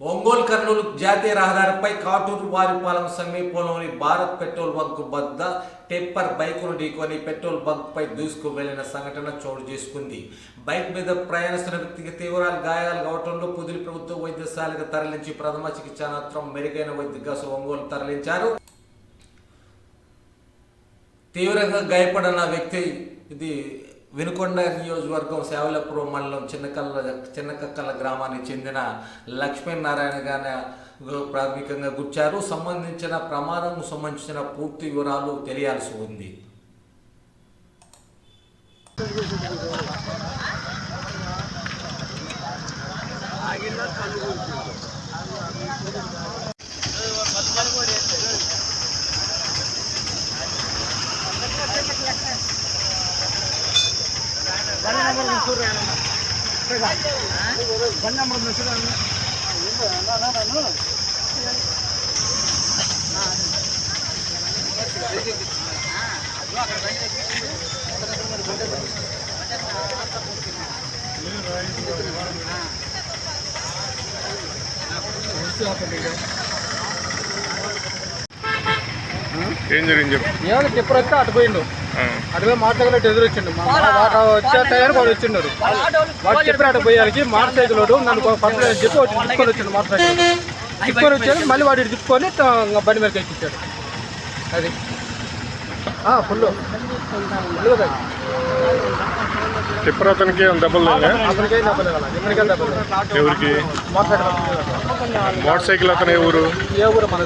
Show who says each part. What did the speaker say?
Speaker 1: ఒంగోలు కర్నూలు జాతీయ రహదారిపై కాటూరు వారిపాలెం సమీపంలోని భారత్ పెట్రోల్ బంక్ వద్ద టెప్పర్ బైకును ఢీకొని పెట్రోల్ బంక్ పై దూసుకు వెళ్ళిన సంఘటన చోటు చేసుకుంది. బైక్ మీద ప్రయాణిస్తున్న వ్యక్తికి తీవ్రాలు గాయాలు కావడంలో పుదిలి ప్రభుత్వ వైద్యశాలకు తరలించి ప్రథమ చికిత్స అనంతరం మెరుగైన వైద్య ఒంగోలు తరలించారు. తీవ్రంగా గాయపడిన వ్యక్తి ఇది వినుకొండ నియోజకవర్గం సేవలపురం మండలం చిన్నకల్ల చిన్నకక్కల గ్రామానికి చెందిన లక్ష్మీనారాయణ గారి ప్రాథమికంగా గుర్చారు. సంబంధించిన ప్రమాదం సంబంధించిన పూర్తి వివరాలు తెలియాల్సి ఉంది.
Speaker 2: ఏం జరిగింది చెప్పు
Speaker 3: ఏమైనా చెప్పరు వస్తే అటు పోయిండు
Speaker 2: ఆ,
Speaker 3: అటువే మాట్లాడినట్టు ఎదురు వచ్చిండు. మా- మా వాడు వచ్చే టైంకి వాడు చెప్పిన అటు పోయానికి మోటార్ సైకిల్ వాడు నన్ను పక్కన చెప్పి వచ్చి తిప్పుకొని వచ్చిండు మోటార్ సైకిల్ తిప్పుకొని వచ్చాడు మళ్ళీ వాడు తిప్పుకొని బండి మీదకి ఎక్కించాడు అది. ఫుల్. ఫుల్ కదా
Speaker 2: టిప్పర్ అతనికి దెబ్బలు ఎవరికి?
Speaker 3: మోటార్ సైకిల్
Speaker 2: అతను ఏ ఊరు
Speaker 3: ఏ ఊరు మన